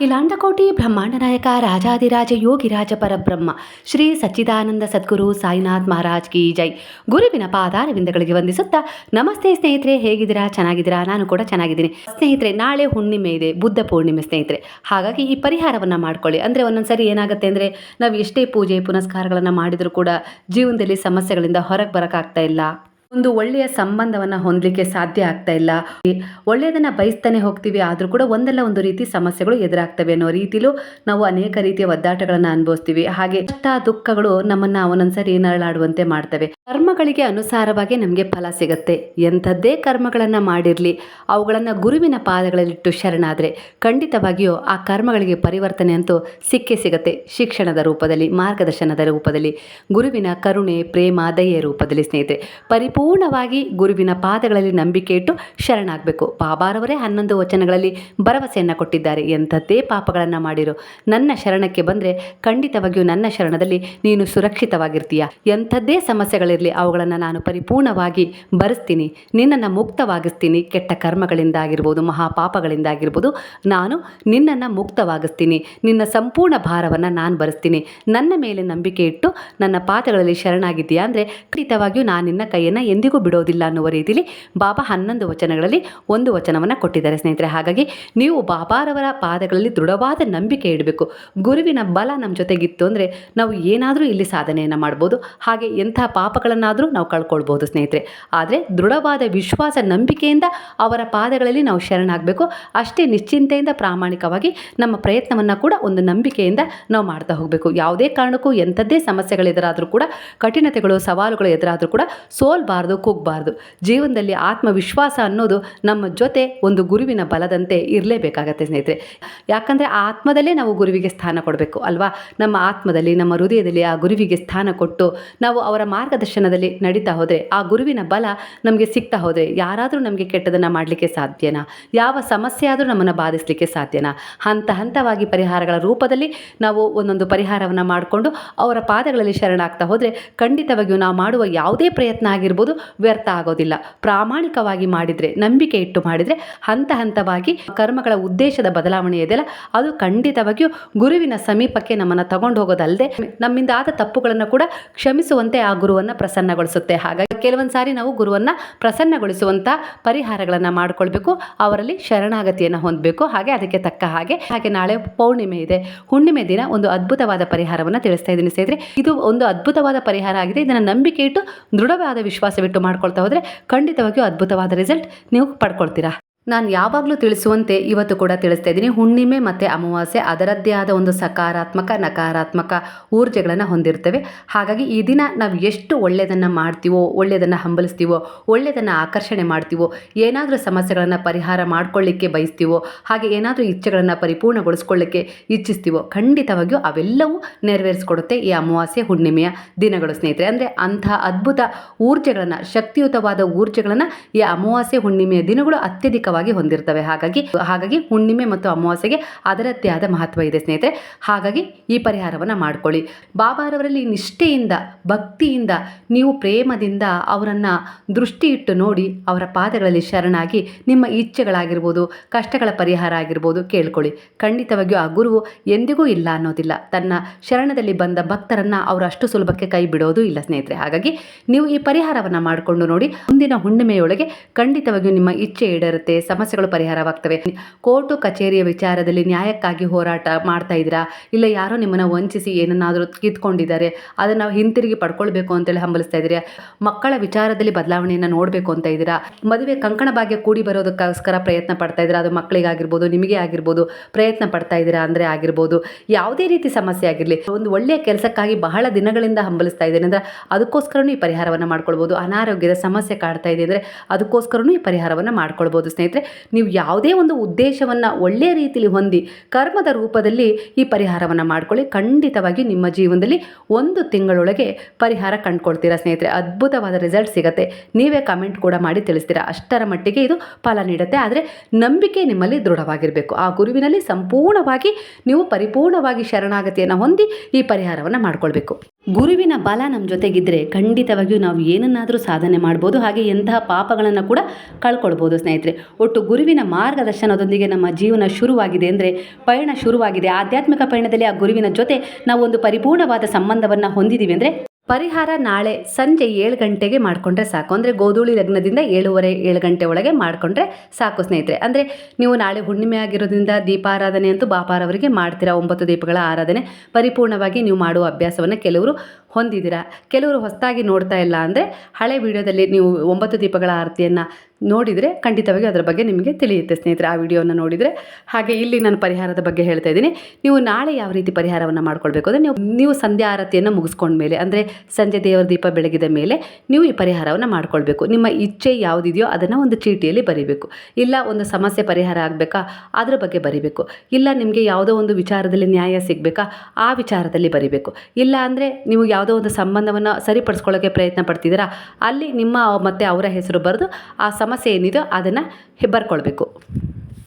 ಕಿಲಾಂಡಕೋಟಿ ಬ್ರಹ್ಮಾಂಡ ನಾಯಕ ರಾಜಾದಿರಾಜ ಯೋಗಿರಾಜ ಪರಬ್ರಹ್ಮ, ಶ್ರೀ ಸಚ್ಚಿದಾನಂದ ಸದ್ಗುರು ಸಾಯಿನಾಥ್ ಮಹಾರಾಜ್ ಕಿ ಜೈ. ಗುರುವಿನ ಪಾದಾರವಿಂದಗಳಿಗೆ ವಂದಿಸುತ್ತಾ, ನಮಸ್ತೆ ಸ್ನೇಹಿತರೆ, ಹೇಗಿದ್ದೀರಾ? ಚೆನ್ನಾಗಿದ್ದೀರಾ? ನಾನು ಕೂಡ ಚೆನ್ನಾಗಿದ್ದೀನಿ. ಸ್ನೇಹಿತರೆ, ನಾಳೆ ಹುಣ್ಣಿಮೆ ಇದೆ, ಬುದ್ಧ ಪೂರ್ಣಿಮೆ ಸ್ನೇಹಿತರೆ. ಹಾಗಾಗಿ ಈ ಪರಿಹಾರವನ್ನು ಮಾಡ್ಕೊಳ್ಳಿ. ಅಂದರೆ ಒಂದೊಂದ್ಸರಿ ಏನಾಗುತ್ತೆ ಅಂದರೆ, ನಾವು ಎಷ್ಟೇ ಪೂಜೆ ಪುನಸ್ಕಾರಗಳನ್ನು ಮಾಡಿದರೂ ಕೂಡ ಜೀವನದಲ್ಲಿ ಸಮಸ್ಯೆಗಳಿಂದ ಹೊರಗೆ ಬರೋಕ್ಕಾಗ್ತಾ ಇಲ್ಲ. ಒಂದು ಒಳ್ಳೆಯ ಸಂಬಂಧವನ್ನ ಹೊಂದಲಿಕ್ಕೆ ಸಾಧ್ಯ ಆಗ್ತಾ ಇಲ್ಲ. ಒಳ್ಳೆಯದನ್ನ ಬಯಸ್ತಾನೆ ಹೋಗ್ತೀವಿ, ಆದರೂ ಕೂಡ ಒಂದಲ್ಲ ಒಂದು ರೀತಿ ಸಮಸ್ಯೆಗಳು ಎದುರಾಗ್ತವೆ ಅನ್ನೋ ರೀತಿಲೂ ನಾವು ಅನೇಕ ರೀತಿಯ ಒದ್ದಾಟಗಳನ್ನ ಅನುಭವಿಸ್ತೀವಿ. ಹಾಗೆ ಕಷ್ಟ ದುಃಖಗಳು ನಮ್ಮನ್ನ ಒಂದೊಂದ್ಸರಿ ನರಳಾಡುವಂತೆ ಮಾಡ್ತವೆ. ಕರ್ಮಗಳಿಗೆ ಅನುಸಾರವಾಗಿ ನಮಗೆ ಫಲ ಸಿಗುತ್ತೆ. ಎಂಥದ್ದೇ ಕರ್ಮಗಳನ್ನು ಮಾಡಿರಲಿ, ಅವುಗಳನ್ನು ಗುರುವಿನ ಪಾದಗಳಲ್ಲಿಟ್ಟು ಶರಣಾದರೆ ಖಂಡಿತವಾಗಿಯೂ ಆ ಕರ್ಮಗಳಿಗೆ ಪರಿವರ್ತನೆ ಅಂತೂ ಸಿಕ್ಕೇ ಸಿಗುತ್ತೆ. ಶಿಕ್ಷಣದ ರೂಪದಲ್ಲಿ, ಮಾರ್ಗದರ್ಶನದ ರೂಪದಲ್ಲಿ, ಗುರುವಿನ ಕರುಣೆ, ಪ್ರೇಮ ರೂಪದಲ್ಲಿ ಸ್ನೇಹಿತರೆ, ಪರಿಪೂರ್ಣವಾಗಿ ಗುರುವಿನ ಪಾದಗಳಲ್ಲಿ ನಂಬಿಕೆ ಇಟ್ಟು ಶರಣಾಗಬೇಕು. ಬಾಬಾರವರೇ ಹನ್ನೊಂದು ವಚನಗಳಲ್ಲಿ ಭರವಸೆಯನ್ನು ಕೊಟ್ಟಿದ್ದಾರೆ. ಎಂಥದ್ದೇ ಪಾಪಗಳನ್ನು ಮಾಡಿರೋ ನನ್ನ ಶರಣಕ್ಕೆ ಬಂದರೆ ಖಂಡಿತವಾಗಿಯೂ ನನ್ನ ಶರಣದಲ್ಲಿ ನೀನು ಸುರಕ್ಷಿತವಾಗಿರ್ತೀಯ. ಎಂಥದ್ದೇ ಸಮಸ್ಯೆಗಳಿರಲಿ ಅವುಗಳನ್ನು ನಾನು ಪರಿಪೂರ್ಣವಾಗಿ ಬರೆಸ್ತೀನಿ, ನಿನ್ನನ್ನು ಮುಕ್ತವಾಗಿಸ್ತೀನಿ, ಕೆಟ್ಟ ಕರ್ಮಗಳಿಂದಾಗಿರ್ಬೋದು, ಮಹಾಪಾಪಗಳಿಂದಾಗಿರ್ಬೋದು, ನಾನು ನಿನ್ನನ್ನು ಮುಕ್ತವಾಗಿಸ್ತೀನಿ, ನಿನ್ನ ಸಂಪೂರ್ಣ ಭಾರವನ್ನು ನಾನು ಬರೆಸ್ತೀನಿ. ನನ್ನ ಮೇಲೆ ನಂಬಿಕೆ ಇಟ್ಟು ನನ್ನ ಪಾದಗಳಲ್ಲಿ ಶರಣಾಗಿದ್ದೀಯಾ ಅಂದರೆ, ಖಂಡಿತವಾಗಿಯೂ ನಾನು ನಿನ್ನ ಕೈಯನ್ನು ಎಂದಿಗೂ ಬಿಡೋದಿಲ್ಲ ಅನ್ನುವ ರೀತಿಯಲ್ಲಿ ಬಾಬಾ ಹನ್ನೊಂದು ವಚನಗಳಲ್ಲಿ ಒಂದು ವಚನವನ್ನು ಕೊಟ್ಟಿದ್ದಾರೆ ಸ್ನೇಹಿತರೆ. ಹಾಗಾಗಿ ನೀವು ಬಾಬಾರವರ ಪಾದಗಳಲ್ಲಿ ದೃಢವಾದ ನಂಬಿಕೆ ಇಡಬೇಕು. ಗುರುವಿನ ಬಲ ನಮ್ಮ ಜೊತೆಗಿತ್ತು ಅಂದರೆ ನಾವು ಏನಾದರೂ ಇಲ್ಲಿ ಸಾಧನೆಯನ್ನು ಮಾಡ್ಬೋದು. ಹಾಗೆ ಎಂಥ ಪಾಪಗಳನ್ನಾದರೂ ನಾವು ಕಳ್ಕೊಳ್ಬೋದು ಸ್ನೇಹಿತರೆ. ಆದರೆ ದೃಢವಾದ ವಿಶ್ವಾಸ, ನಂಬಿಕೆಯಿಂದ ಅವರ ಪಾದಗಳಲ್ಲಿ ನಾವು ಶರಣಾಗಬೇಕು. ಅಷ್ಟೇ ನಿಶ್ಚಿಂತೆಯಿಂದ, ಪ್ರಾಮಾಣಿಕವಾಗಿ ನಮ್ಮ ಪ್ರಯತ್ನವನ್ನು ಕೂಡ ಒಂದು ನಂಬಿಕೆಯಿಂದ ನಾವು ಮಾಡ್ತಾ ಹೋಗಬೇಕು. ಯಾವುದೇ ಕಾರಣಕ್ಕೂ ಎಂಥದ್ದೇ ಸಮಸ್ಯೆಗಳು ಎದುರಾದರೂ ಕೂಡ, ಕಠಿಣತೆಗಳು, ಸವಾಲುಗಳು ಎದುರಾದರೂ ಕೂಡ ಸೋಲ್ಬಾರ್ದು, ಕುಗ್ಬಾರ್ದು. ಜೀವನದಲ್ಲಿ ಆತ್ಮವಿಶ್ವಾಸ ಅನ್ನೋದು ನಮ್ಮ ಜೊತೆ ಒಂದು ಗುರುವಿನ ಬಲದಂತೆ ಇರಲೇಬೇಕಾಗತ್ತೆ ಸ್ನೇಹಿತರೆ. ಯಾಕಂದರೆ ಆ ಆತ್ಮದಲ್ಲೇ ನಾವು ಗುರುವಿಗೆ ಸ್ಥಾನ ಕೊಡಬೇಕು, ಅಲ್ವಾ? ನಮ್ಮ ಆತ್ಮದಲ್ಲಿ, ನಮ್ಮ ಹೃದಯದಲ್ಲಿ ಆ ಗುರುವಿಗೆ ಸ್ಥಾನ ಕೊಟ್ಟು ನಾವು ಅವರ ಮಾರ್ಗದರ್ಶನದಲ್ಲಿ ನಡೀತಾ ಹೋದರೆ ಆ ಗುರುವಿನ ಬಲ ನಮಗೆ ಸಿಗ್ತಾ ಹೋದರೆ ಯಾರಾದರೂ ನಮಗೆ ಕೆಟ್ಟದನ್ನು ಮಾಡಲಿಕ್ಕೆ ಸಾಧ್ಯನಾ? ಯಾವ ಸಮಸ್ಯೆ ಆದರೂ ನಮ್ಮನ್ನು ಬಾಧಿಸಲಿಕ್ಕೆ ಸಾಧ್ಯನಾ? ಹಂತ ಹಂತವಾಗಿ ಪರಿಹಾರಗಳ ರೂಪದಲ್ಲಿ ನಾವು ಒಂದೊಂದು ಪರಿಹಾರವನ್ನು ಮಾಡಿಕೊಂಡು ಅವರ ಪಾದಗಳಲ್ಲಿ ಶರಣಾಗ್ತಾ ಹೋದರೆ ಖಂಡಿತವಾಗಿಯೂ ನಾವು ಮಾಡುವ ಯಾವುದೇ ಪ್ರಯತ್ನ ಆಗಿರ್ಬೋದು ವ್ಯರ್ಥ ಆಗೋದಿಲ್ಲ. ಪ್ರಾಮಾಣಿಕವಾಗಿ ಮಾಡಿದರೆ, ನಂಬಿಕೆ ಇಟ್ಟು ಮಾಡಿದರೆ, ಹಂತ ಹಂತವಾಗಿ ಕರ್ಮಗಳ ಉದ್ದೇಶದ ಬದಲಾವಣೆ ಇದೆಯಲ್ಲ, ಅದು ಖಂಡಿತವಾಗಿಯೂ ಗುರುವಿನ ಸಮೀಪಕ್ಕೆ ನಮ್ಮನ್ನು ತಗೊಂಡು ಹೋಗೋದಲ್ಲದೆ ನಮ್ಮಿಂದ ಆದ ತಪ್ಪುಗಳನ್ನು ಕೂಡ ಕ್ಷಮಿಸುವಂತೆ ಆ ಗುರುವನ್ನು ಪ್ರಸನ್ನಗೊಳಿಸುತ್ತೆ. ಹಾಗಾಗಿ ಕೆಲವೊಂದು ಸಾರಿ ನಾವು ಗುರುವನ್ನು ಪ್ರಸನ್ನಗೊಳಿಸುವಂಥ ಪರಿಹಾರಗಳನ್ನು ಮಾಡಿಕೊಳ್ಬೇಕು, ಅವರಲ್ಲಿ ಶರಣಾಗತಿಯನ್ನು ಹೊಂದಬೇಕು. ಹಾಗೆ ಅದಕ್ಕೆ ತಕ್ಕ ಹಾಗೆ ಹಾಗೆ ನಾಳೆ ಪೌರ್ಣಿಮೆ ಇದೆ. ಹುಣ್ಣಿಮೆ ದಿನ ಒಂದು ಅದ್ಭುತವಾದ ಪರಿಹಾರವನ್ನು ತಿಳಿಸ್ತಾ ಇದ್ದೀನಿ ಸ್ನೇಹಿತರೆ. ಇದು ಒಂದು ಅದ್ಭುತವಾದ ಪರಿಹಾರ ಆಗಿದೆ. ಇದನ್ನು ನಂಬಿಕೆ ಇಟ್ಟು ದೃಢವಾದ ವಿಶ್ವಾಸವಿಟ್ಟು ಮಾಡ್ಕೊಳ್ತಾ ಹೋದರೆ ಖಂಡಿತವಾಗಿಯೂ ಅದ್ಭುತವಾದ ರಿಸಲ್ಟ್ ನೀವು ಪಡ್ಕೊಳ್ತೀರಾ. ನಾನು ಯಾವಾಗಲೂ ತಿಳಿಸುವಂತೆ ಇವತ್ತು ಕೂಡ ತಿಳಿಸ್ತಾ ಇದ್ದೀನಿ. ಹುಣ್ಣಿಮೆ ಮತ್ತು ಅಮಾವಾಸ್ಯೆ ಅದರದ್ದೇ ಆದ ಒಂದು ಸಕಾರಾತ್ಮಕ, ನಕಾರಾತ್ಮಕ ಊರ್ಜೆಗಳನ್ನು ಹೊಂದಿರ್ತವೆ. ಹಾಗಾಗಿ ಈ ದಿನ ನಾವು ಎಷ್ಟು ಒಳ್ಳೆಯದನ್ನು ಮಾಡ್ತೀವೋ ಒಳ್ಳೆಯದನ್ನು ಹಂಬಲಿಸ್ತೀವೋ ಒಳ್ಳೆಯದನ್ನು ಆಕರ್ಷಣೆ ಮಾಡ್ತೀವೋ, ಏನಾದರೂ ಸಮಸ್ಯೆಗಳನ್ನು ಪರಿಹಾರ ಮಾಡಿಕೊಳ್ಳಿಕ್ಕೆ ಬಯಸ್ತೀವೋ, ಹಾಗೆ ಏನಾದರೂ ಇಚ್ಛೆಗಳನ್ನು ಪರಿಪೂರ್ಣಗೊಳಿಸ್ಕೊಳ್ಳಿಕ್ಕೆ ಇಚ್ಛಿಸ್ತೀವೋ, ಖಂಡಿತವಾಗಿಯೂ ಅವೆಲ್ಲವೂ ನೆರವೇರಿಸ್ಕೊಡುತ್ತೆ ಈ ಅಮಾವಾಸ್ಯೆ, ಹುಣ್ಣಿಮೆಯ ದಿನಗಳು ಸ್ನೇಹಿತರೆ. ಅಂದರೆ ಅಂಥ ಅದ್ಭುತ ಊರ್ಜೆಗಳನ್ನು, ಶಕ್ತಿಯುತವಾದ ಊರ್ಜೆಗಳನ್ನು ಈ ಅಮಾವಾಸ್ಯೆ, ಹುಣ್ಣಿಮೆಯ ದಿನಗಳು ಅತ್ಯಧಿಕವಾಗಿ ಹೊಂದಿರ್ತವೆ. ಹಾಗಾಗಿ ಹಾಗಾಗಿ ಹುಣ್ಣಿಮೆ ಮತ್ತು ಅಮಾವಾಸ್ಯೆಗೆ ಅದರದ್ದೇ ಆದ ಮಹತ್ವ ಇದೆ ಸ್ನೇಹಿತರೆ. ಹಾಗಾಗಿ ಈ ಪರಿಹಾರವನ್ನು ಮಾಡ್ಕೊಳ್ಳಿ. ಬಾಬಾರವರಲ್ಲಿ ನಿಷ್ಠೆಯಿಂದ, ಭಕ್ತಿಯಿಂದ, ನೀವು ಪ್ರೇಮದಿಂದ ಅವರನ್ನು ದೃಷ್ಟಿ ಇಟ್ಟು ನೋಡಿ ಅವರ ಪಾದಗಳಲ್ಲಿ ಶರಣಾಗಿ ನಿಮ್ಮ ಇಚ್ಛೆಗಳಾಗಿರ್ಬೋದು, ಕಷ್ಟಗಳ ಪರಿಹಾರ ಆಗಿರ್ಬೋದು ಕೇಳ್ಕೊಳ್ಳಿ. ಖಂಡಿತವಾಗಿಯೂ ಆ ಗುರುವು ಎಂದಿಗೂ ಇಲ್ಲ ಅನ್ನೋದಿಲ್ಲ. ತನ್ನ ಶರಣದಲ್ಲಿ ಬಂದ ಭಕ್ತರನ್ನು ಅವರು ಅಷ್ಟು ಸುಲಭಕ್ಕೆ ಕೈ ಬಿಡೋದು ಇಲ್ಲ ಸ್ನೇಹಿತರೆ. ಹಾಗಾಗಿ ನೀವು ಈ ಪರಿಹಾರವನ್ನು ಮಾಡಿಕೊಂಡು ನೋಡಿ, ಮುಂದಿನ ಹುಣ್ಣಿಮೆಯೊಳಗೆ ಖಂಡಿತವಾಗಿಯೂ ನಿಮ್ಮ ಇಚ್ಛೆ ಈಡೇರುತ್ತೆ ಸಮಸ್ಯೆಗಳು ಪರಿಹಾರವಾಗ್ತವೆ. ಕೋರ್ಟು ಕಚೇರಿಯ ವಿಚಾರದಲ್ಲಿ ನ್ಯಾಯಕ್ಕಾಗಿ ಹೋರಾಟ ಮಾಡ್ತಾ ಇದ್ದೀರಾ? ಇಲ್ಲ ಯಾರೋ ನಿಮ್ಮನ್ನು ವಂಚಿಸಿ ಏನನ್ನಾದರೂ ಕಿತ್ಕೊಂಡಿದ್ದಾರೆ, ಅದನ್ನು ನಾವು ಹಿಂತಿರುಗಿ ಪಡ್ಕೊಳ್ಬೇಕು ಅಂತೇಳಿ ಹಂಬಲಿಸ್ತಾ ಇದ್ದೀರಾ? ಮಕ್ಕಳ ವಿಚಾರದಲ್ಲಿ ಬದಲಾವಣೆಯನ್ನು ನೋಡಬೇಕು ಅಂತ ಇದ್ದೀರಾ? ಮದುವೆ ಕಂಕಣ ಭಾಗ್ಯ ಕೂಡಿ ಬರೋದಕ್ಕೋಸ್ಕರ ಪ್ರಯತ್ನ ಪಡ್ತಾ ಇದ್ದೀರಾ? ಅದು ಮಕ್ಕಳಿಗಾಗಿರ್ಬೋದು, ನಿಮಗೆ ಆಗಿರ್ಬೋದು, ಪ್ರಯತ್ನ ಪಡ್ತಾ ಇದ್ದೀರಾ ಅಂದರೆ ಆಗಿರ್ಬೋದು, ಯಾವುದೇ ರೀತಿ ಸಮಸ್ಯೆ ಆಗಿರಲಿ. ಒಂದು ಒಳ್ಳೆಯ ಕೆಲಸಕ್ಕಾಗಿ ಬಹಳ ದಿನಗಳಿಂದ ಹಂಬಲಿಸ್ತಾ ಇದ್ದೇನೆ ಅಂದರೆ ಅದಕ್ಕೋಸ್ಕರನೂ ಈ ಪರಿಹಾರವನ್ನು ಮಾಡ್ಕೊಳ್ಬೋದು. ಅನಾರೋಗ್ಯದ ಸಮಸ್ಯೆ ಕಾಡ್ತಾ ಇದೆ ಅಂದರೆ ಅದಕ್ಕೋಸ್ಕರನೂ ಈ ಪರಿಹಾರವನ್ನು ಮಾಡ್ಕೊಳ್ಬೋದು. ಸ್ನೇಹಿತರೆ ನೀವು ಯಾವುದೇ ಒಂದು ಉದ್ದೇಶವನ್ನು ಒಳ್ಳೆಯ ರೀತಿಯಲ್ಲಿ ಹೊಂದಿ ಕರ್ಮದ ರೂಪದಲ್ಲಿ ಈ ಪರಿಹಾರವನ್ನು ಮಾಡ್ಕೊಳ್ಳಿ. ಖಂಡಿತವಾಗಿ ನಿಮ್ಮ ಜೀವನದಲ್ಲಿ ಒಂದು ತಿಂಗಳೊಳಗೆ ಪರಿಹಾರ ಕಂಡುಕೊಳ್ತೀರಾ ಸ್ನೇಹಿತರೆ? ಅದ್ಭುತವಾದ ರಿಸಲ್ಟ್ ಸಿಗುತ್ತೆ. ನೀವೇ ಕಮೆಂಟ್ ಕೂಡ ಮಾಡಿ ತಿಳಿಸ್ತೀರಾ? ಅಷ್ಟರ ಮಟ್ಟಿಗೆ ಇದು ಫಲ ನೀಡುತ್ತೆ. ಆದರೆ ನಂಬಿಕೆ ನಿಮ್ಮಲ್ಲಿ ದೃಢವಾಗಿರಬೇಕು. ಆ ಗುರುವಿನಲ್ಲಿ ಸಂಪೂರ್ಣವಾಗಿ ನೀವು ಪರಿಪೂರ್ಣವಾಗಿ ಶರಣಾಗತಿಯನ್ನು ಹೊಂದಿ ಈ ಪರಿಹಾರವನ್ನು ಮಾಡ್ಕೊಳ್ಬೇಕು. ಗುರುವಿನ ಬಲ ನಮ್ಮ ಜೊತೆಗಿದ್ದರೆ ಖಂಡಿತವಾಗಿಯೂ ನಾವು ಏನನ್ನಾದರೂ ಸಾಧನೆ ಮಾಡ್ಬೋದು, ಹಾಗೆ ಎಂತಹ ಪಾಪಗಳನ್ನು ಕೂಡ ಕಳ್ಕೊಳ್ಬೋದು ಸ್ನೇಹಿತರೆ. ಒಟ್ಟು ಗುರುವಿನ ಮಾರ್ಗದರ್ಶನದೊಂದಿಗೆ ನಮ್ಮ ಜೀವನ ಶುರುವಾಗಿದೆ ಅಂದರೆ ಪಯಣ ಶುರುವಾಗಿದೆ. ಆಧ್ಯಾತ್ಮಿಕ ಪಯಣದಲ್ಲಿ ಆ ಗುರುವಿನ ಜೊತೆ ನಾವು ಒಂದು ಪರಿಪೂರ್ಣವಾದ ಸಂಬಂಧವನ್ನು ಹೊಂದಿದ್ದೀವಿ ಅಂದರೆ ಪರಿಹಾರ ನಾಳೆ ಸಂಜೆ ಏಳು ಗಂಟೆಗೆ ಮಾಡಿಕೊಂಡ್ರೆ ಸಾಕು. ಅಂದರೆ ಗೋಧೂಳಿ ಲಗ್ನದಿಂದ ಏಳುವರೆ ಏಳು ಗಂಟೆ ಒಳಗೆ ಮಾಡಿಕೊಂಡ್ರೆ ಸಾಕು ಸ್ನೇಹಿತರೆ. ಅಂದರೆ ನೀವು ನಾಳೆ ಹುಣ್ಣಿಮೆ ಆಗಿರೋದ್ರಿಂದ ದೀಪಾರಾಧನೆ ಅಂತೂ ಬಾಪಾರವರಿಗೆ ಮಾಡ್ತೀರಾ, ಒಂಬತ್ತು ದೀಪಗಳ ಆರಾಧನೆ. ಪರಿಪೂರ್ಣವಾಗಿ ನೀವು ಮಾಡುವ ಅಭ್ಯಾಸವನ್ನು ಕೆಲವರು ಹೊಂದಿದ್ದೀರಾ. ಕೆಲವರು ಹೊಸದಾಗಿ ನೋಡ್ತಾ ಇಲ್ಲ ಅಂದರೆ ಹಳೆ ವಿಡಿಯೋದಲ್ಲಿ ನೀವು ಒಂಬತ್ತು ದೀಪಗಳ ಆರತಿಯನ್ನು ನೋಡಿದರೆ ಖಂಡಿತವಾಗಿ ಅದರ ಬಗ್ಗೆ ನಿಮಗೆ ತಿಳಿಯುತ್ತೆ ಸ್ನೇಹಿತರೆ, ಆ ವಿಡಿಯೋನ ನೋಡಿದರೆ. ಹಾಗೆ ಇಲ್ಲಿ ನಾನು ಪರಿಹಾರದ ಬಗ್ಗೆ ಹೇಳ್ತಾ ಇದ್ದೀನಿ. ನೀವು ನಾಳೆ ಯಾವ ರೀತಿ ಪರಿಹಾರವನ್ನು ಮಾಡ್ಕೊಳ್ಬೇಕು ಅಂದರೆ, ನೀವು ನೀವು ಸಂಧ್ಯಾ ಆರತಿಯನ್ನು ಮುಗಿಸ್ಕೊಂಡ್ಮೇಲೆ ಅಂದರೆ ಸಂಜೆ ದೇವರ ದೀಪ ಬೆಳಗಿದ ಮೇಲೆ ನೀವು ಈ ಪರಿಹಾರವನ್ನು ಮಾಡ್ಕೊಳ್ಬೇಕು. ನಿಮ್ಮ ಇಚ್ಛೆ ಯಾವುದಿದೆಯೋ ಅದನ್ನು ಒಂದು ಚೀಟಿಯಲ್ಲಿ ಬರೀಬೇಕು. ಇಲ್ಲ ಒಂದು ಸಮಸ್ಯೆ ಪರಿಹಾರ ಆಗಬೇಕಾ? ಅದರ ಬಗ್ಗೆ ಬರೀಬೇಕು. ಇಲ್ಲ ನಿಮಗೆ ಯಾವುದೋ ಒಂದು ವಿಚಾರದಲ್ಲಿ ನ್ಯಾಯ ಸಿಗಬೇಕಾ? ಆ ವಿಚಾರದಲ್ಲಿ ಬರೀಬೇಕು. ಇಲ್ಲ ಅಂದರೆ ನೀವು ಯಾವುದೋ ಒಂದು ಸಂಬಂಧವನ್ನು ಸರಿಪಡಿಸ್ಕೊಳ್ಳೋಕ್ಕೆ ಪ್ರಯತ್ನ ಪಡ್ತಿದ್ದೀರಾ? ಅಲ್ಲಿ ನಿಮ್ಮ ಮತ್ತು ಅವರ ಹೆಸರು ಬರೆದು ಆ ಸಮಸ್ಯೆ ಏನಿದೆಯೋ ಅದನ್ನು ಬರ್ಕೊಳ್ಬೇಕು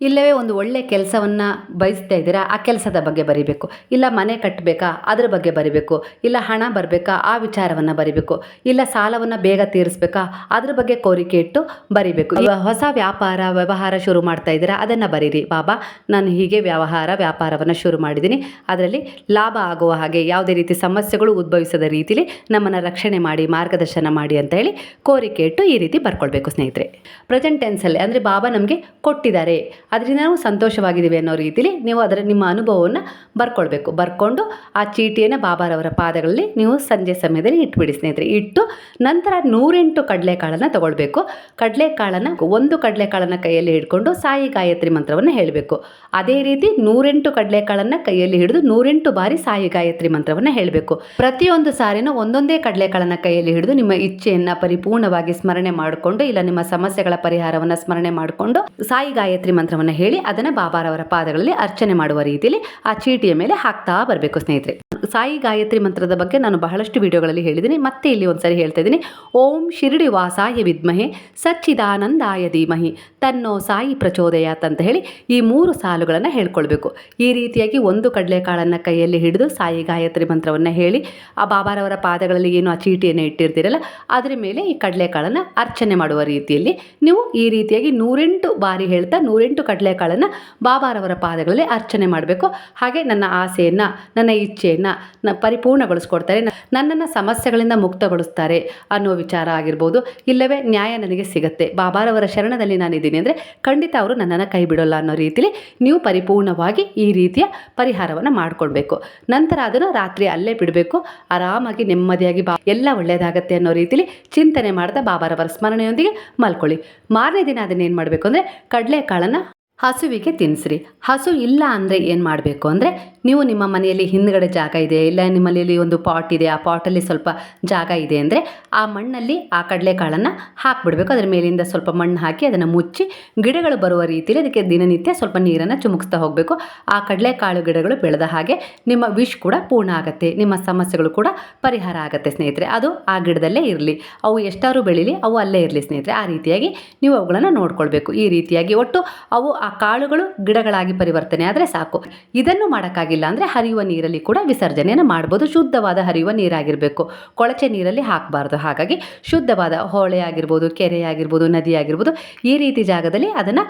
ಇಲ್ಲವೇ ಒಂದು ಒಳ್ಳೆ ಕೆಲಸವನ್ನು ಬಯಸ್ತಾ ಇದ್ದೀರಾ? ಆ ಕೆಲಸದ ಬಗ್ಗೆ ಬರಿಬೇಕು. ಇಲ್ಲ ಮನೆ ಕಟ್ಟಬೇಕಾ ಅದ್ರ ಬಗ್ಗೆ ಬರಿಬೇಕು. ಇಲ್ಲ ಹಣ ಬರಬೇಕಾ? ಆ ವಿಚಾರವನ್ನು ಬರಿಬೇಕು. ಇಲ್ಲ ಸಾಲವನ್ನು ಬೇಗ ತೀರಿಸ್ಬೇಕಾ? ಅದ್ರ ಬಗ್ಗೆ ಕೋರಿಕೆ ಇಟ್ಟು ಬರಿಬೇಕು. ಹೊಸ ವ್ಯಾಪಾರ, ವ್ಯವಹಾರ ಶುರು ಮಾಡ್ತಾ ಇದ್ದೀರಾ? ಅದನ್ನು ಬರೀರಿ ಬಾಬಾ. ನಾನು ಹೀಗೆ ವ್ಯವಹಾರ, ವ್ಯಾಪಾರವನ್ನು ಶುರು ಮಾಡಿದ್ದೀನಿ. ಅದರಲ್ಲಿ ಲಾಭ ಆಗುವ ಹಾಗೆ ಯಾವುದೇ ರೀತಿ ಸಮಸ್ಯೆಗಳು ಉದ್ಭವಿಸದ ರೀತಿಲಿ ನಮ್ಮನ್ನು ರಕ್ಷಣೆ ಮಾಡಿ, ಮಾರ್ಗದರ್ಶನ ಮಾಡಿ ಅಂತ ಹೇಳಿ ಕೋರಿಕೆ ಇಟ್ಟು ಈ ರೀತಿ ಬರ್ಕೊಳ್ಬೇಕು ಸ್ನೇಹಿತರೆ. ಪ್ರೆಸೆಂಟ್ ಟೆನ್ಸಲ್ಲಿ ಅಂದರೆ ಬಾಬಾ ನಮಗೆ ಕೊಟ್ಟಿದ್ದಾರೆ. ಅದರಿಂದ ನಾವು ಸಂತೋಷವಾಗಿದ್ದೀವಿ ಅನ್ನೋ ರೀತಿಲಿ ನೀವು ಅದರ ನಿಮ್ಮ ಅನುಭವವನ್ನು ಬರ್ಕೊಳ್ಬೇಕು. ಬರ್ಕೊಂಡು ಆ ಚೀಟಿಯನ್ನು ಬಾಬಾರವರ ಪಾದಗಳಲ್ಲಿ ನೀವು ಸಂಜೆ ಸಮಯದಲ್ಲಿ ಇಟ್ಬಿಡಿ ಸ್ನೇಹಿತರೆ. ಇಟ್ಟು ನಂತರ ನೂರೆಂಟು ಕಡಲೆಕಾಳನ್ನು ತಗೊಳ್ಬೇಕು. ಕಡಲೆಕಾಳನ್ನು ಒಂದು ಕಡಲೆಕಾಳನ್ನು ಕೈಯಲ್ಲಿ ಹಿಡ್ಕೊಂಡು ಸಾಯಿ ಗಾಯತ್ರಿ ಮಂತ್ರವನ್ನು ಹೇಳಬೇಕು. ಅದೇ ರೀತಿ ನೂರೆಂಟು ಕಡಲೆಕಾಳನ್ನು ಕೈಯಲ್ಲಿ ಹಿಡಿದು ನೂರೆಂಟು ಬಾರಿ ಸಾಯಿ ಗಾಯತ್ರಿ ಮಂತ್ರವನ್ನು ಹೇಳಬೇಕು. ಪ್ರತಿಯೊಂದು ಸಾರಿನೂ ಒಂದೊಂದೇ ಕಡಲೆಕಾಳನ್ನು ಕೈಯಲ್ಲಿ ಹಿಡಿದು ನಿಮ್ಮ ಇಚ್ಛೆಯನ್ನು ಪರಿಪೂರ್ಣವಾಗಿ ಸ್ಮರಣೆ ಮಾಡಿಕೊಂಡು ಇಲ್ಲ ನಿಮ್ಮ ಸಮಸ್ಯೆಗಳ ಪರಿಹಾರವನ್ನು ಸ್ಮರಣೆ ಮಾಡಿಕೊಂಡು ಸಾಯಿ ಗಾಯತ್ರಿ ಮಂತ್ರವನ್ನು ಹೇಳಿ ಅದನ್ನು ಬಾಬಾರವರ ಪಾದಗಳಲ್ಲಿ ಅರ್ಚನೆ ಮಾಡುವ ರೀತಿಯಲ್ಲಿ ಆ ಚೀಟಿಯ ಮೇಲೆ ಹಾಕ್ತಾ ಬರಬೇಕು ಸ್ನೇಹಿತರೆ. ಸಾಯಿ ಗಾಯತ್ರಿ ಮಂತ್ರದ ಬಗ್ಗೆ ನಾನು ಬಹಳಷ್ಟು ವಿಡಿಯೋಗಳಲ್ಲಿ ಹೇಳಿದ್ದೀನಿ. ಮತ್ತೆ ಇಲ್ಲಿ ಒಂದ್ಸರಿ ಹೇಳ್ತಾ ಇದ್ದೀನಿ. ಓಂ ಶಿರಡಿ ವಾಸಾಯ ವಿದ್ಮಹೆ ಸಚ್ಚಿದಾನಂದಾಯ ಧೀಮಹಿ ತನ್ನೋ ಸಾಯಿ ಪ್ರಚೋದಯಾತ್ ಅಂತ ಹೇಳಿ ಈ ಮೂರು ಸಾಲುಗಳನ್ನು ಹೇಳ್ಕೊಳ್ಬೇಕು. ಈ ರೀತಿಯಾಗಿ ಒಂದು ಕಡಲೆಕಾಳನ್ನು ಕೈಯಲ್ಲಿ ಹಿಡಿದು ಸಾಯಿ ಗಾಯತ್ರಿ ಮಂತ್ರವನ್ನು ಹೇಳಿ ಆ ಬಾಬಾರವರ ಪಾದಗಳಲ್ಲಿ ಏನು ಆ ಚೀಟಿಯನ್ನು ಇಟ್ಟಿರ್ತೀರಲ್ಲ, ಅದರ ಮೇಲೆ ಈ ಕಡಲೆಕಾಳನ್ನು ಅರ್ಚನೆ ಮಾಡುವ ರೀತಿಯಲ್ಲಿ ನೀವು ಈ ರೀತಿಯಾಗಿ ನೂರೆಂಟು ಬಾರಿ ಹೇಳ್ತಾ ನೂರೆಂಟು ಕಡಲೆಕಾಳನ್ನು ಬಾಬಾರವರ ಪಾದಗಳಲ್ಲಿ ಅರ್ಚನೆ ಮಾಡಬೇಕು. ಹಾಗೆ ನನ್ನ ಆಸೆಯನ್ನು, ನನ್ನ ಇಚ್ಛೆಯನ್ನು ನ ಪರಿಪೂರ್ಣಗೊಳಿಸ್ಕೊಡ್ತಾರೆ ನನ್ನನ್ನು ಸಮಸ್ಯೆಗಳಿಂದ ಮುಕ್ತಗೊಳಿಸ್ತಾರೆ ಅನ್ನೋ ವಿಚಾರ ಆಗಿರ್ಬೋದು. ಇಲ್ಲವೇ ನ್ಯಾಯ ನನಗೆ ಸಿಗುತ್ತೆ. ಬಾಬಾರವರ ಶರಣದಲ್ಲಿ ನಾನಿದ್ದೀನಿ ಅಂದರೆ ಖಂಡಿತ ಅವರು ನನ್ನನ್ನು ಕೈ ಬಿಡೋಲ್ಲ ಅನ್ನೋ ರೀತಿಯಲ್ಲಿ ನೀವು ಪರಿಪೂರ್ಣವಾಗಿ ಈ ರೀತಿಯ ಪರಿಹಾರವನ್ನು ಮಾಡಿಕೊಳ್ಬೇಕು. ನಂತರ ಅದನ್ನು ರಾತ್ರಿ ಅಲ್ಲೇ ಬಿಡಬೇಕು. ಆರಾಮಾಗಿ ನೆಮ್ಮದಿಯಾಗಿ ಬಾ, ಎಲ್ಲ ಒಳ್ಳೆಯದಾಗತ್ತೆ ಅನ್ನೋ ರೀತಿಲಿ ಚಿಂತನೆ ಮಾಡ್ತಾ ಬಾಬಾರವರ ಸ್ಮರಣೆಯೊಂದಿಗೆ ಮಲ್ಕೊಳ್ಳಿ. ಮಾರನೇ ದಿನ ಅದನ್ನೇನು ಮಾಡಬೇಕು ಅಂದರೆ ಕಡಲೆಕಾಳನ್ನು ಹಸುವಿಗೆ ತಿನ್ನಿಸ್ರಿ ಹಸು ಇಲ್ಲ ಅಂದರೆ ಏನು ಮಾಡಬೇಕು ಅಂದರೆ ನೀವು ನಿಮ್ಮ ಮನೆಯಲ್ಲಿ ಹಿಂದ್ಗಡೆ ಜಾಗ ಇದೆ, ಇಲ್ಲ ನಿಮ್ಮಲ್ಲಿ ಒಂದು ಪಾಟ್ ಇದೆ, ಆ ಪಾಟಲ್ಲಿ ಸ್ವಲ್ಪ ಜಾಗ ಇದೆ ಅಂದರೆ ಆ ಮಣ್ಣಲ್ಲಿ ಆ ಕಡಲೆಕಾಳನ್ನು ಹಾಕ್ಬಿಡ್ಬೇಕು. ಅದರ ಮೇಲಿಂದ ಸ್ವಲ್ಪ ಮಣ್ಣು ಹಾಕಿ ಅದನ್ನು ಮುಚ್ಚಿ ಗಿಡಗಳು ಬರುವ ರೀತಿಯಲ್ಲಿ ಅದಕ್ಕೆ ದಿನನಿತ್ಯ ಸ್ವಲ್ಪ ನೀರನ್ನು ಚುಮುಕ್ಸ್ತಾ ಹೋಗಬೇಕು. ಆ ಕಡಲೆಕಾಳು ಗಿಡಗಳು ಬೆಳೆದ ಹಾಗೆ ನಿಮ್ಮ ವಿಶ್ ಕೂಡ ಪೂರ್ಣ ಆಗುತ್ತೆ, ನಿಮ್ಮ ಸಮಸ್ಯೆಗಳು ಕೂಡ ಪರಿಹಾರ ಆಗುತ್ತೆ ಸ್ನೇಹಿತರೆ. ಅದು ಆ ಗಿಡದಲ್ಲೇ ಇರಲಿ, ಅವು ಎಷ್ಟಾದ್ರೂ ಬೆಳೀಲಿ ಅವು ಅಲ್ಲೇ ಇರಲಿ ಸ್ನೇಹಿತರೆ. ಆ ರೀತಿಯಾಗಿ ನೀವು ಅವುಗಳನ್ನು ನೋಡ್ಕೊಳ್ಬೇಕು. ಈ ರೀತಿಯಾಗಿ ಒಟ್ಟು ಅವು ಆ ಕಾಳುಗಳು ಗಿಡಗಳಾಗಿ ಪರಿವರ್ತನೆ ಆದರೆ ಸಾಕು. ಇದನ್ನು ಮಾಡೋಕ್ಕಾಗಿಲ್ಲ ಅಂದರೆ ಹರಿಯುವ ನೀರಲ್ಲಿ ಕೂಡ ವಿಸರ್ಜನೆಯನ್ನು ಮಾಡ್ಬೋದು. ಶುದ್ಧವಾದ ಹರಿಯುವ ನೀರಾಗಿರಬೇಕು. ಕೊಳಚೆ ನೀರಲ್ಲಿ ಹಾಕಬಾರ್ದು. ಹಾಗಾಗಿ ಶುದ್ಧವಾದ ಹೊಳೆ ಆಗಿರ್ಬೋದು ಕೆರೆ ಆಗಿರ್ಬೋದು ನದಿ ಆಗಿರ್ಬೋದು ಈ ರೀತಿ ಜಾಗದಲ್ಲಿ ಅದನ್ನು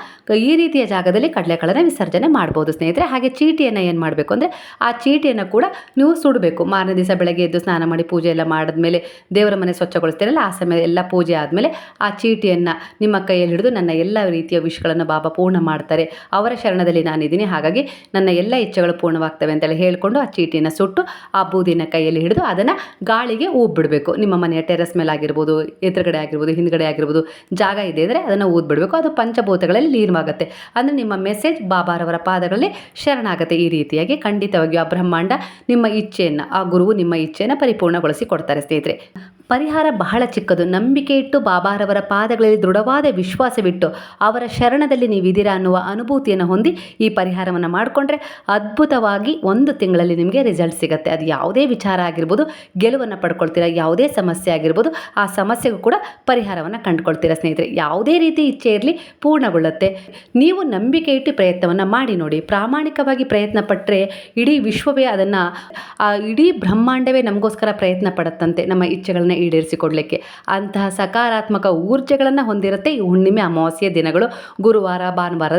ಈ ರೀತಿಯ ಜಾಗದಲ್ಲಿ ಕಡಲೆಕಾಳನ್ನು ವಿಸರ್ಜನೆ ಮಾಡ್ಬೋದು ಸ್ನೇಹಿತರೆ. ಹಾಗೆ ಚೀಟಿಯನ್ನು ಏನು ಮಾಡಬೇಕು ಅಂದರೆ ಆ ಚೀಟಿಯನ್ನು ಕೂಡ ನೀವು ಸುಡಬೇಕು. ಮಾರನೇ ದಿವಸ ಬೆಳಗ್ಗೆ ಎದ್ದು ಸ್ನಾನ ಮಾಡಿ ಪೂಜೆ ಎಲ್ಲ ಮಾಡಿದ್ಮೇಲೆ ದೇವರ ಮನೆ ಸ್ವಚ್ಛಗೊಳಿಸ್ತೀರಲ್ಲ, ಆ ಸಮಯ ಎಲ್ಲ ಪೂಜೆ ಆದಮೇಲೆ ಆ ಚೀಟಿಯನ್ನು ನಿಮ್ಮ ಕೈಯಲ್ಲಿ ಹಿಡಿದು ನನ್ನ ಎಲ್ಲ ರೀತಿಯ ವಿಷಗಳನ್ನು ಬಾಬಾ ಪೂರ್ಣ ಮಾಡ್ತಾರೆ. ಅವರ ಶರಣದಲ್ಲಿ ನಾನಿದ್ದೀನಿ. ಹಾಗಾಗಿ ನನ್ನ ಎಲ್ಲ ಇಚ್ಛೆಗಳು ಪೂರ್ಣವಾಗ್ತವೆ ಅಂತೇಳಿ ಹೇಳಿಕೊಂಡು ಆ ಚೀಟಿನ ಸುಟ್ಟು ಆ ಬೂದಿನ ಕೈಯಲ್ಲಿ ಹಿಡಿದು ಅದನ್ನು ಗಾಳಿಗೆ ಬಿಡಬೇಕು ನಿಮ್ಮ ಮನೆಯ ಟೆರಸ್ ಮೇಲೆ ಆಗಿರ್ಬೋದು, ಎದುರುಗಡೆ ಆಗಿರ್ಬೋದು, ಹಿಂದ್ಗಡೆ ಆಗಿರ್ಬೋದು ಜಾಗ ಇದೆ ಅಂದರೆ ಅದನ್ನು ಊದ್ಬಿಡಬೇಕು. ಅದು ಪಂಚಭೂತಗಳಲ್ಲಿ ಲೀನವಾಗುತ್ತೆ. ಅಂದರೆ ನಿಮ್ಮ ಮೆಸೇಜ್ ಬಾಬಾರವರ ಪಾದಗಳಲ್ಲಿ ಶರಣಾಗತ್ತೆ. ಈ ರೀತಿಯಾಗಿ ಖಂಡಿತವಾಗಿಯೂ ಆ ಬ್ರಹ್ಮಾಂಡ ನಿಮ್ಮ ಇಚ್ಛೆಯನ್ನು, ಆ ಗುರುವು ನಿಮ್ಮ ಇಚ್ಛೆಯನ್ನು ಪರಿಪೂರ್ಣಗೊಳಿಸಿ ಕೊಡ್ತಾರೆ ಸ್ನೇಹಿತರೆ. ಪರಿಹಾರ ಬಹಳ ಚಿಕ್ಕದು. ನಂಬಿಕೆ ಇಟ್ಟು ಬಾಬಾರವರ ಪಾದಗಳಲ್ಲಿ ದೃಢವಾದ ವಿಶ್ವಾಸವಿಟ್ಟು ಅವರ ಶರಣದಲ್ಲಿ ನೀವಿದ್ದೀರಾ ಅನ್ನುವ ಅನುಭೂತಿಯನ್ನು ಹೊಂದಿ ಈ ಪರಿಹಾರವನ್ನು ಮಾಡಿಕೊಂಡ್ರೆ ಅದ್ಭುತವಾಗಿ ಒಂದು ತಿಂಗಳಲ್ಲಿ ನಿಮಗೆ ರಿಸಲ್ಟ್ ಸಿಗುತ್ತೆ. ಅದು ಯಾವುದೇ ವಿಚಾರ ಆಗಿರ್ಬೋದು, ಗೆಲುವನ್ನು ಪಡ್ಕೊಳ್ತೀರಾ, ಯಾವುದೇ ಸಮಸ್ಯೆ ಆಗಿರ್ಬೋದು, ಆ ಸಮಸ್ಯೆಗೂ ಕೂಡ ಪರಿಹಾರವನ್ನು ಕಂಡುಕೊಳ್ತೀರಾ ಸ್ನೇಹಿತರೆ. ಯಾವುದೇ ರೀತಿ ಇಚ್ಛೆ ಇರಲಿ ಪೂರ್ಣಗೊಳ್ಳುತ್ತೆ. ನೀವು ನಂಬಿಕೆ ಇಟ್ಟು ಪ್ರಯತ್ನವನ್ನು ಮಾಡಿ ನೋಡಿ. ಪ್ರಾಮಾಣಿಕವಾಗಿ ಪ್ರಯತ್ನ ಪಟ್ಟರೆ ಇಡೀ ವಿಶ್ವವೇ ಅದನ್ನು, ಆ ಇಡೀ ಬ್ರಹ್ಮಾಂಡವೇ ನಮಗೋಸ್ಕರ ಪ್ರಯತ್ನ ಪಡುತ್ತಂತೆ ನಮ್ಮ ಇಚ್ಛೆಗಳನ್ನ ಈಡೇರಿಸಿಕೊಡ್ಲಿಕ್ಕೆ. ಅಂತಹ ಸಕಾರಾತ್ಮಕ ಊರ್ಜೆಗಳನ್ನು ಹೊಂದಿರುತ್ತೆ ಈ ಹುಣ್ಣಿಮೆ ಅಮಾವಾಸ್ಯೆ ದಿನಗಳು. ಗುರುವಾರ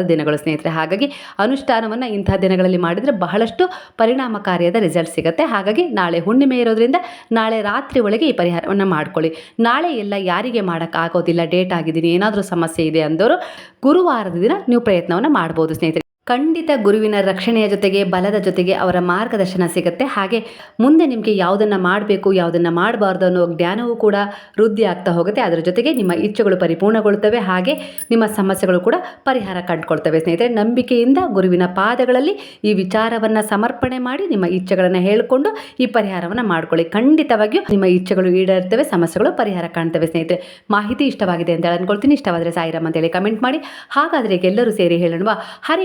ಭಾನುವಾರದ ದಿನಗಳು ಸ್ನೇಹಿತರೆ. ಹಾಗಾಗಿ ಅನುಷ್ಠಾನವನ್ನು ಇಂತಹ ದಿನಗಳಲ್ಲಿ ಮಾಡಿದರೆ ಬಹಳಷ್ಟು ಪರಿಣಾಮಕಾರಿಯಾದ ರಿಸಲ್ಟ್ ಸಿಗುತ್ತೆ. ಹಾಗಾಗಿ ನಾಳೆ ಹುಣ್ಣಿಮೆ ಇರೋದ್ರಿಂದ ನಾಳೆ ರಾತ್ರಿ ಒಳಗೆ ಈ ಪರಿಹಾರವನ್ನು ಮಾಡ್ಕೊಳ್ಳಿ. ನಾಳೆ ಎಲ್ಲ ಯಾರಿಗೆ ಮಾಡೋಕ್ಕಾಗೋದಿಲ್ಲ, ಡೇಟ್ ಆಗಿದ್ದೀನಿ, ಏನಾದರೂ ಸಮಸ್ಯೆ ಇದೆ ಅಂದವರು ಗುರುವಾರದ ದಿನ ನೀವು ಪ್ರಯತ್ನವನ್ನು ಮಾಡ್ಬೋದು ಸ್ನೇಹಿತರೆ. ಖಂಡಿತ ಗುರುವಿನ ರಕ್ಷಣೆಯ ಜೊತೆಗೆ, ಬಲದ ಜೊತೆಗೆ ಅವರ ಮಾರ್ಗದರ್ಶನ ಸಿಗುತ್ತೆ. ಹಾಗೆ ಮುಂದೆ ನಿಮಗೆ ಯಾವುದನ್ನು ಮಾಡಬೇಕು, ಯಾವುದನ್ನು ಮಾಡಬಾರ್ದು ಅನ್ನೋ ಜ್ಞಾನವೂ ಕೂಡ ವೃದ್ಧಿ ಆಗ್ತಾ ಹೋಗುತ್ತೆ. ಅದರ ಜೊತೆಗೆ ನಿಮ್ಮ ಇಚ್ಛೆಗಳು ಪರಿಪೂರ್ಣಗೊಳ್ತವೆ ಹಾಗೆ ನಿಮ್ಮ ಸಮಸ್ಯೆಗಳು ಕೂಡ ಪರಿಹಾರ ಕಂಡುಕೊಳ್ತವೆ. ಸ್ನೇಹಿತರೆ, ನಂಬಿಕೆಯಿಂದ ಗುರುವಿನ ಪಾದಗಳಲ್ಲಿ ಈ ವಿಚಾರವನ್ನು ಸಮರ್ಪಣೆ ಮಾಡಿ, ನಿಮ್ಮ ಇಚ್ಛೆಗಳನ್ನು ಹೇಳಿಕೊಂಡು ಈ ಪರಿಹಾರವನ್ನು ಮಾಡ್ಕೊಳ್ಳಿ. ಖಂಡಿತವಾಗಿಯೂ ನಿಮ್ಮ ಇಚ್ಛೆಗಳು ಈಡೇರ್ತವೆ, ಸಮಸ್ಯೆಗಳು ಪರಿಹಾರ ಕಾಣ್ತವೆ ಸ್ನೇಹಿತರೆ. ಮಾಹಿತಿ ಇಷ್ಟವಾಗಿದೆ ಅಂತ ಅನ್ಕೊಳ್ತೀನಿ ಇಷ್ಟವಾದರೆ ಸಾಯಿರಾಮ್ ಅಂತೇಳಿ ಕಮೆಂಟ್ ಮಾಡಿ. ಹಾಗಾದರೆ ಎಲ್ಲರೂ ಸೇರಿ ಹೇಳೋಣ ಹರೇ